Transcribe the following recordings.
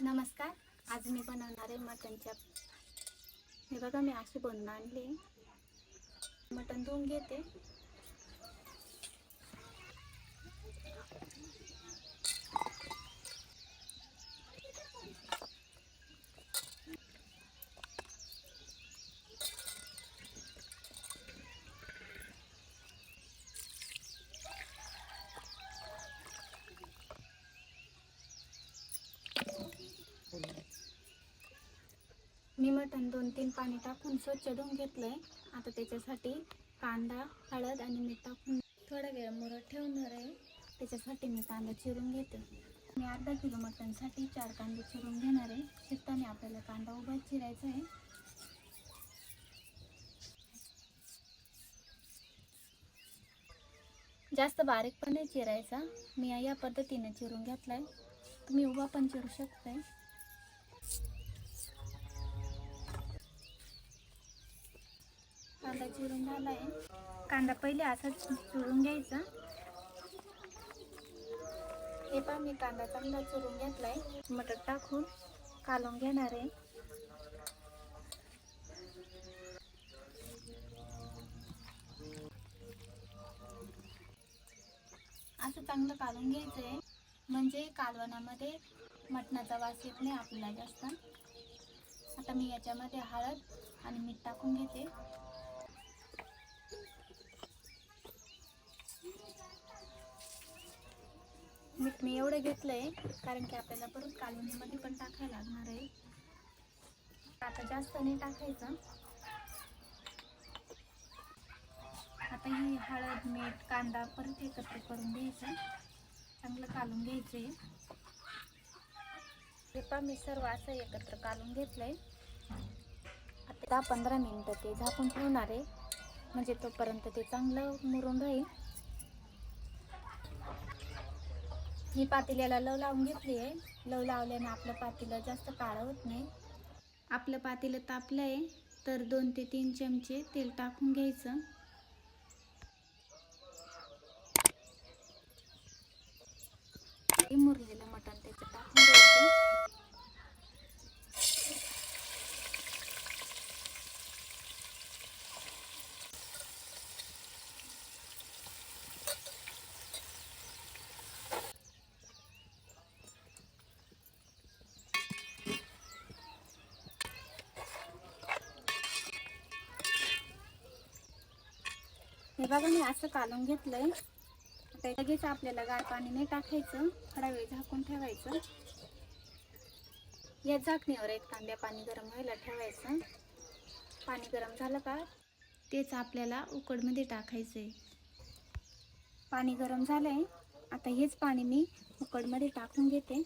नमस्कार. आज मी बनवणार आहे मटनच्या हे बघा मी अशी बनवून आणली. मटन धुवून घेते. मी दोन तीन पाणी टाकून स्वच्छ धुवून आहे आता त्याच्यासाठी कांदा हळद आणि मीठ टाकून थोडा वेळ मुरत ठेवणार आहे. त्याच्यासाठी मी कांदा चिरून घेते. मी अर्धा किलो मटणसाठी चार कांदे चिरून घेणार आहे. शिकताना आपल्याला कांदा उभा चिरायचा आहे. जास्त बारीक पण नाही चिरायचा. मी या पद्धतीने चिरून घेतला आहे तुम्ही उभा पण चिरू शकताय. कांदा चिरून झाला आहे कांदा पहिले असाच चिरून घ्यायचा. हे पहा मी कांदा चांगला चिरून घेतलाय. मटर टाकून कालून घेणार आहे. असं चांगलं कालून घ्यायचं आहे म्हणजे कालवणामध्ये मटणाचा वास येत नाही आपल्याला जास्त. आता मी याच्यामध्ये हळद आणि मीठ टाकून घेते. मीठ मी एवढं घेतलंय कारण की आपल्याला परत कालवणीमध्ये पण टाकायला लागणार आहे. आता जास्त नाही टाकायचं. आता ही हळद मीठ कांदा परत एकत्र करून घ्यायचं. चांगलं कालून घ्यायचे हे पहा मी सर्व असं एकत्र कालून घेतलंय. आता दहा पंधरा मिनिटं ते झाकून ठेवणार आहे. म्हणजे तोपर्यंत ते चांगलं मुरून राहील. मी पातेल्याला लव लावून घेतली आहे. लव लावल्यानं आपलं पातेलं जास्त काळं होत नाही. आपलं पातेलं तापलं आहे तर दोन ते तीन चमचे तेल टाकून घ्यायचं. मुरलेलं हे बघा मी असं कालून घेतलंय. आता लगेच आपल्याला गार पाणी नाही टाकायचं. थोडा वेळ झाकून ठेवायचं. या झाकणीवर एक तांब्या पाणी गरम व्हायला ठेवायचं. पाणी गरम झालं का तेच आपल्याला उकडमध्ये टाकायचं आहे पाणी गरम झालंय. आता हेच पाणी मी उकडमध्ये टाकून घेते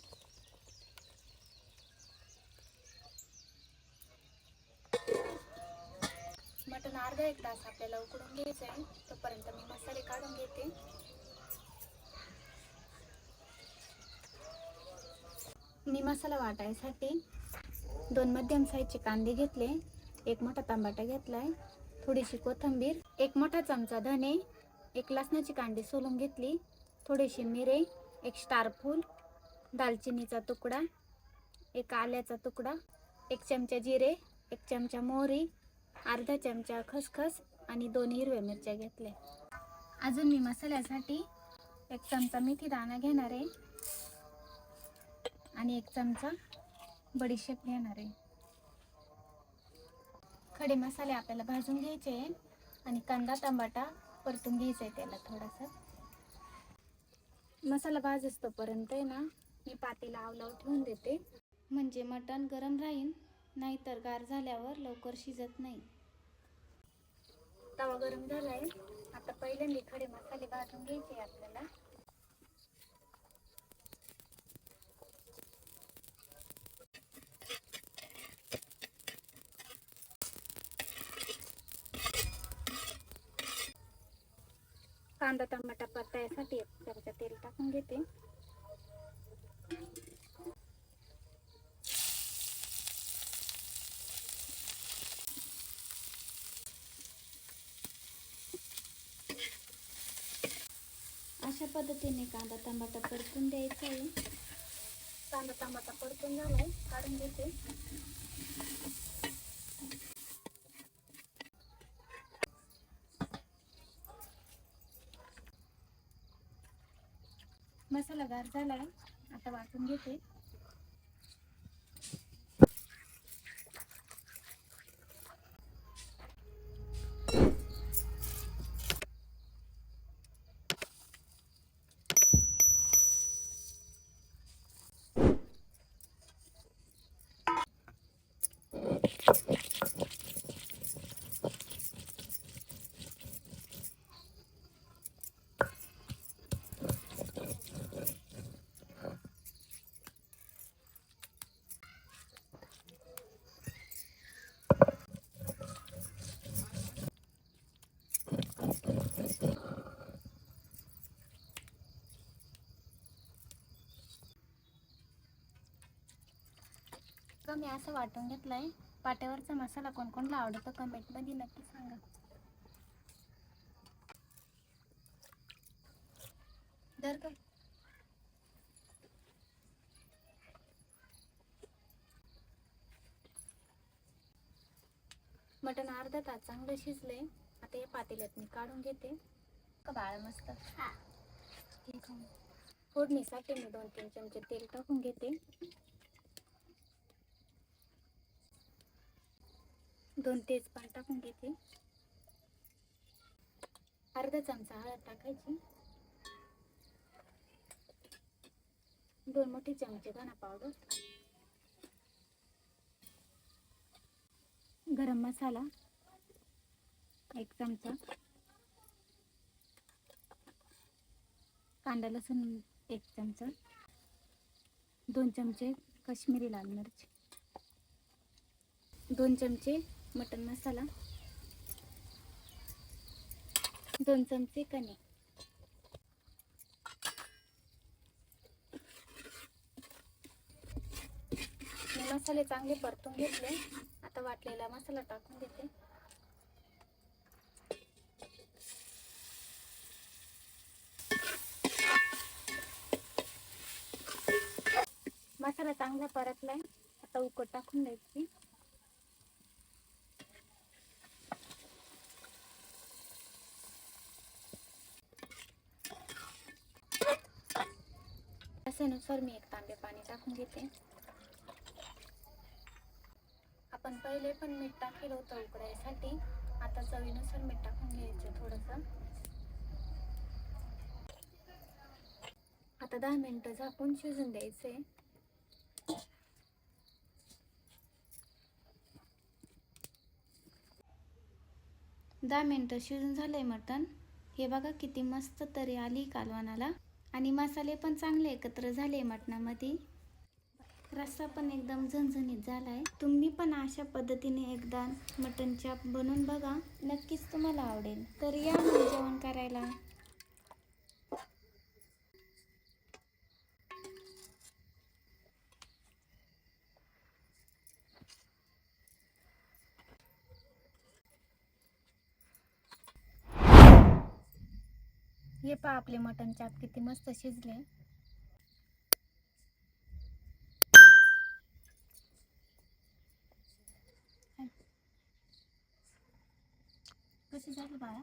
मटण अर्धा एक तास आपल्याला उकडून घ्यायचं आहे. तोपर्यंत मी मसाले काढून घेते. मी मसाला वाटायसाठी दोन मध्यम साईजचे कांदे घेतले. एक मोठा तांबाटा घेतलाय. थोडीशी कोथिंबीर एक मोठा चमचा धने एक लसणाची कांडी सोलून घेतली. थोडीशी मिरे एक स्टारफूल दालचिनीचा तुकडा एक आल्याचा तुकडा एक चमचा जिरे एक चमचा मोहरी अर्धा चमचा खसखस आणि दोन हिरव्या मिरच्या घेतल्या. अजून मी मसाल्यासाठी एक चमचा मेथी दाणा घेणार आहे. आणि एक चमचा बडीशेप घेणार आहे. खडे मसाले आपल्याला भाजून घ्यायचे आहे आणि कांदा टमाटा परतून घ्यायचा आहे त्याला थोडासा. मसाला भाज असतोपर्यंत आहे ना मी पातेला आवलाव ठेवून देते. म्हणजे मटण गरम राहील नाहीतर गार झाल्यावर लवकर शिजत नाही. तवा गरम झालाय. आता पहिल्यांदा खडे मसाले भाजून घ्यायचे आपल्याला. कांदा टमाटा परतायसाठी एक चमचा तेल टाकून घेते. अशा पद्धतीने कांदा टमाटा परतून द्यायचा आहे. कांदा टमाटा परतून आहे काढून घेते. मसाला गार आहे आता वाटून घेते. तर मी असं वाटून घेतलंय पाट्यावरचा मसाला कोण कोणला आवडतो कमेंटमध्ये नक्की सांगा. दर का? मटण अर्धा तास चांगलं शिजलंय. आता या पातेल्यात मी काढून घेते. का बाळ मस्त. फोडणीसाठी मी दोन तीन चमचे तेल टाकून घेते. दोन तेजपान टाकून घेते. अर्धा चमचा हळद टाकायची. दोन मोठे चमचे धना पावडर. गरम मसाला एक चमचा. कांदा लसूण एक चमचा. दोन चमचे काश्मीरी लाल मिरची. दोन चमचे मटन मसाला दोन चमचे कणी. मी मसाले चांगले परतून घेतले. आता वाटलेला मसाला टाकून देते. मसाला चांगला परतलाय. आता उकड टाकून द्यायची. त्यानुसार मी एक तांबे पाणी टाकून घेते. आपण पहिले पण मीठ टाकेल होतं उकडायसाठी. आता चवीनुसार मीठ टाकून घ्यायचं थोडंसं. आता दहा मिनटं झाकून शिजून द्यायचे. दहा मिनटं शिजून झालंय मटण. हे बघा किती मस्त तरी आली कालवानाला आणि मसाले पण चांगले एकत्र झाले मटणामध्ये. रस्सा पण एकदम झणझणीत झाला आहे तुम्ही पण अशा पद्धतीने एकदा मटण चाप बनवून बघा. नक्कीच तुम्हाला आवडेल. तर या जेवण करायला. हे पहा आपले मटण चाप किती मस्त शिजले. कसे झालं बाळा?